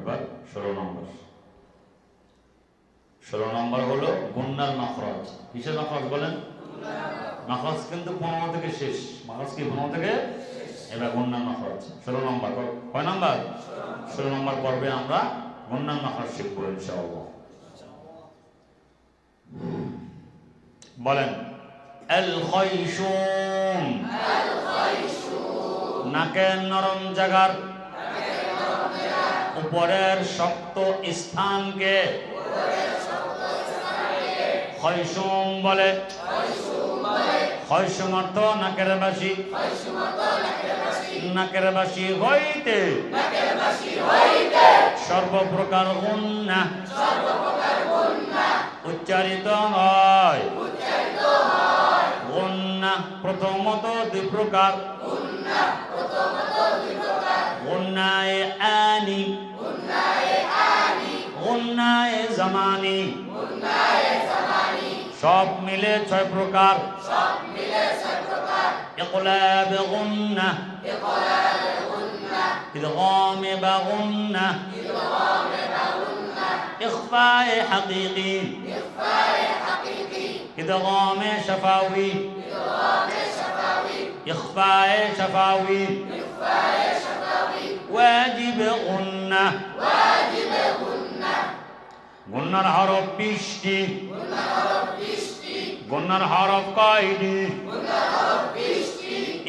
এবার ষোলো নম্বর। ষোলো নম্বর হলো গুন্নার নখরজ কিসের নখরজ বলেন? নখরজ কিন্তু পনেরো থেকে শেষ। নখরজ কি পনেরো থেকে? এবার গুন্নার নখরজ ষোলো নম্বর কয় নম্বর? ষোলো নম্বর পর্বে আমরা গুন্নার নখরজ শিখব ইনশাআল্লাহ। বলেন নাকের নরম জাগার উপরের শক্ত স্থানকে খৈশুম বলে। খৈশুম অর্থ নাকের বাসি নাকের বাসি হইতে। সর্বপ্রকার গুন্না উচ্চারিত হয়। গুন্না প্রথমত দুই প্রকার। গুন্নায় আনি। গুন্নায় জামানি সব মিলে ছয় প্রকার ইকলাব গুন্না إدغام بغنة إخفاء حقيقي إدغام شفاوي إخفاء شفاوي واجب غنة গুন্নার হরফ বৃষ্টি গুন্নার হরফ কয়টি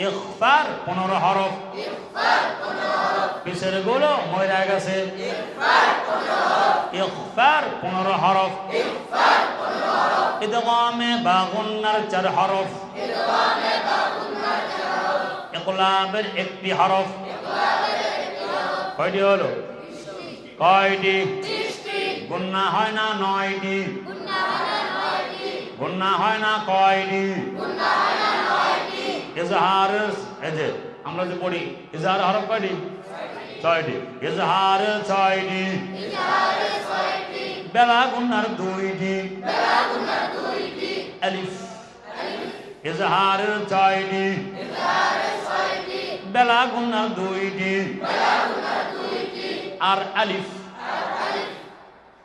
ইখফার পনেরো হরফ পিসেরগুলো ময়রা গেছে ইখফার পনেরো হরফ ইদগামে বা গুন্নার চার হরফ ইকলাবের একটি হরফ কয়টি হলো কয়টি গুন্না হয় না নয়টি। গুন্না হয় না কয়টি। ইজহার এই আমরা যে পড়ি ইজহার হরফ কয়টি? ছয়টি। ইজহার ছয়টি। বেলা গুন্নার দুইটি। আলিফ। ইজহার ছয়টি। বেলা গুন্নার দুইটি। আর আলিফ।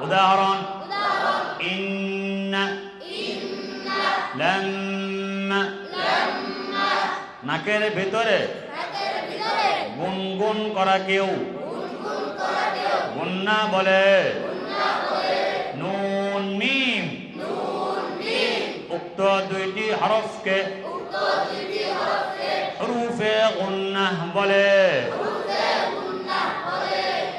উদাহরণ ইন্না লাম্মা নাকের ভেতরে গুনগুন করা কেউ গুন্না বলে নুন মিম উক্ত দুইটি হরফকে হরুফে গুন্না বলে